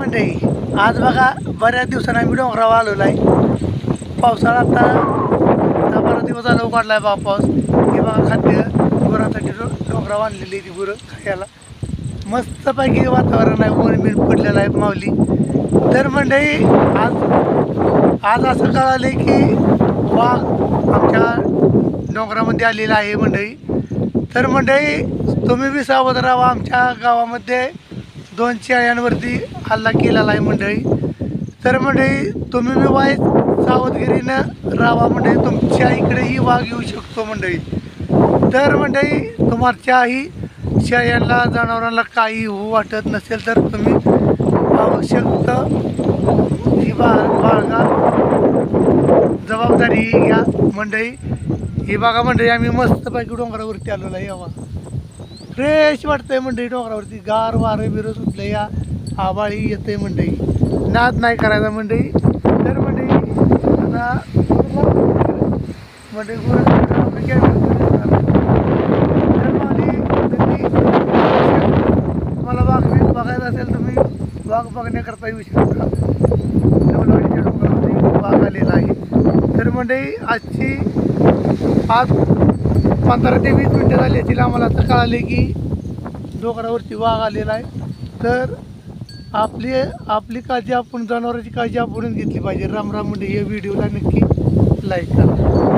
मंडळी आज बघा बऱ्याच दिवसांनी आम्ही डोंगरावर आलेलो आहे. पावसाळा आता दहा बारा दिवस झाला उघडला आहे बा पाऊस हे बघा खाद्य गुरांसाठी डो- डोंगरावर आणलेली ती गुरं खायला. मस्तपैकी वातावरण आहे ऊन मीठ पडलेलं आहे माऊली. तर मंडळी आज आज असं कळाले की वाघ आमच्या डोंगरामध्ये आलेला आहे मंडळी. तर मंडळी तुम्ही बी सावध राहा आमच्या गावामध्ये दोन शेळ्यांवरती हल्ला केलेला आहे मंडळी. तर मंडळी तुम्ही मी वाय सावधगिरीनं राहा मंडळी. तुमच्या इकडेही वाघ येऊ शकतो मंडळी. तर मंडळी तुमच्याही शेळ्यांना जनावरांना काही होऊ वाटत नसेल तर तुम्ही आवश्यक ही बा बाळगा जबाबदारी घ्या मंडळी. ही बागा मंडळी आम्ही मस्तपैकी डोंगरावरती आलेलो आहे यावा फ्रेश वाटतंय मंडळी डोंगरावरती. गार वारं बिरं सुटलं या आबाळी येते मंडळी. नाद नाही करायचा मंडळी. तर मंडळी आता मंडळी गुरं- आपलं तर तुम्ही तुम्हाला बघायचा असेल तुम्ही वाघ बघण्याकरता येऊ शकता डोंगरावरती बाग आलेला आहे. तर मंडळी आजची आज पंधरा ते वीस मिनटं झाली असतील आम्हाला. असं कळाले की डोंगरावरती वाघ आलेला आहे. तर आपली आपली काळजी आपण जनावरांची काळजी आपणच घेतली पाहिजे. राम राम म्हणजे या व्हिडिओला नक्की लाईक करा.